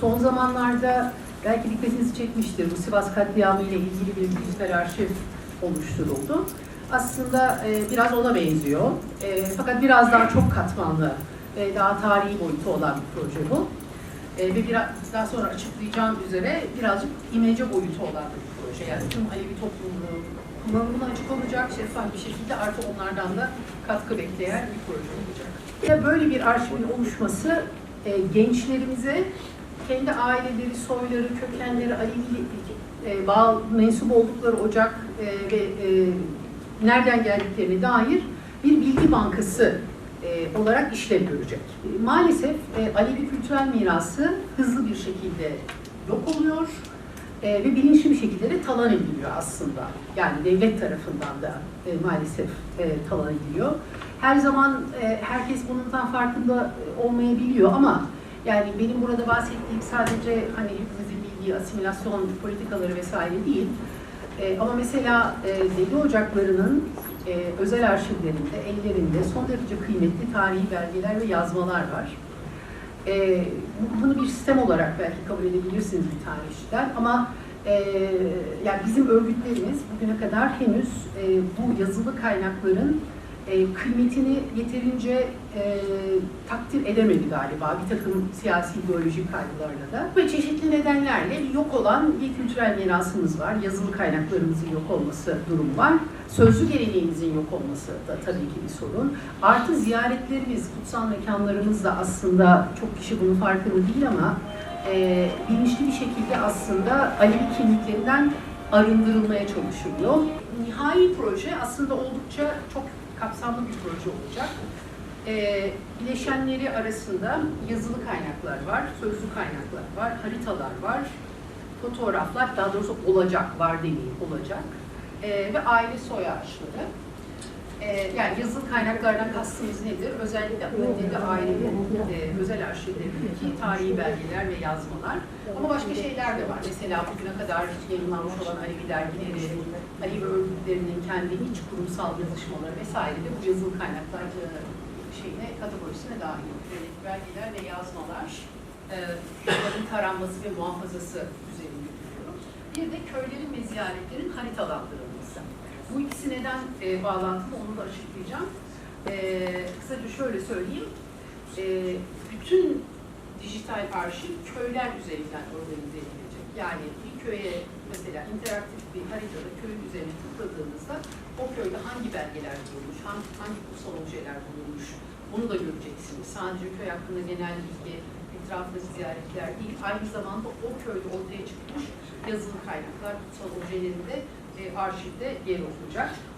Son zamanlarda belki dikkatinizi çekmiştir. Bu Sivas katliamı ile ilgili bir dijital arşiv oluşturuldu. Aslında e, biraz ona benziyor. E, fakat biraz daha çok katmanlı, e, daha tarihi boyutu olan bir proje bu. E, ve biraz daha sonra açıklayacağım üzere birazcık imece boyutu olan bir proje. Yani tüm Alevi topluluğu kullanımına açık olacak, şeffaf bir şekilde artı onlardan da katkı bekleyen bir proje olacak. Böyle bir arşivin oluşması e, gençlerimize kendi aileleri, soyları, kökenleri, Alevi e, bağ, mensup oldukları ocak e, ve e, nereden geldiklerine dair bir bilgi bankası e, olarak işlev görecek. E, Maalesef e, Alevi kültürel mirası hızlı bir şekilde yok oluyor e, ve bilinçli bir şekilde de talan ediliyor aslında. Yani devlet tarafından da e, maalesef e, talan ediliyor. Her zaman e, herkes bundan farkında olmayabiliyor ama yani benim burada bahsettiğim sadece hani hepimizin bildiği asimilasyon politikaları vesaire değil. E, ama mesela e, deli ocaklarının e, özel arşivlerinde, ellerinde son derece kıymetli tarihi belgeler ve yazmalar var. E, bu- bunu bir sistem olarak belki kabul edebilirsiniz bir tarihçiden ama e, yani bizim örgütlerimiz bugüne kadar henüz e, bu yazılı kaynakların e, kıymetini yeterince e, takdir edemedi galiba bir takım siyasi ideolojik kaygılarla da. Ve çeşitli nedenlerle yok olan bir kültürel mirasımız var. Yazılı kaynaklarımızın yok olması durumu var. Sözlü geleneğimizin yok olması da tabii ki bir sorun. Artı ziyaretlerimiz, kutsal mekanlarımız da aslında çok kişi bunun farkında değil ama e, bilinçli bir şekilde aslında Alevi kimliklerinden arındırılmaya çalışılıyor. Nihai proje aslında oldukça çok kapsamlı bir proje olacak. Ee, bileşenleri arasında yazılı kaynaklar var, sözlü kaynaklar var, haritalar var, fotoğraflar, daha doğrusu olacak, var demeyeyim, olacak. Ee, ve aile soy ağaçları. Ee, yani yazılı kaynaklardan kastımız nedir? Özellikle Anadolu ailenin e, özel arşivlerindeki tarihi belgeler ve yazmalar. Ama başka şeyler de var. Mesela bugüne kadar yayınlanmış olan Alevi dergileri, Alevi örgütlerinin kendi iç kurumsal yazışmaları vesaire de bu yazılı kaynaklar e, şeyine, kategorisine dahil. Böyle belgeler ve yazmalar, e, bunların taranması ve muhafazası üzerinde duruyor. Bir de köylerin ve ziyaretlerin haritalandırılması. Bu ikisi neden e, bağlantılı onu da açıklayacağım. E, kısaca şöyle söyleyeyim. E, bütün dijital arşiv köyler üzerinden organize edilecek. Yani bir köye mesela interaktif bir haritada köyün üzerine tıkladığınızda o köyde hangi belgeler bulunmuş, hangi, hangi kutsal objeler bulunmuş bunu da göreceksiniz. Sadece köy hakkında genel bilgi, etrafındaki ziyaretler değil, aynı zamanda o köyde ortaya çıkmış yazılı kaynaklar, kutsal objelerin de e, arşivde yer olacak.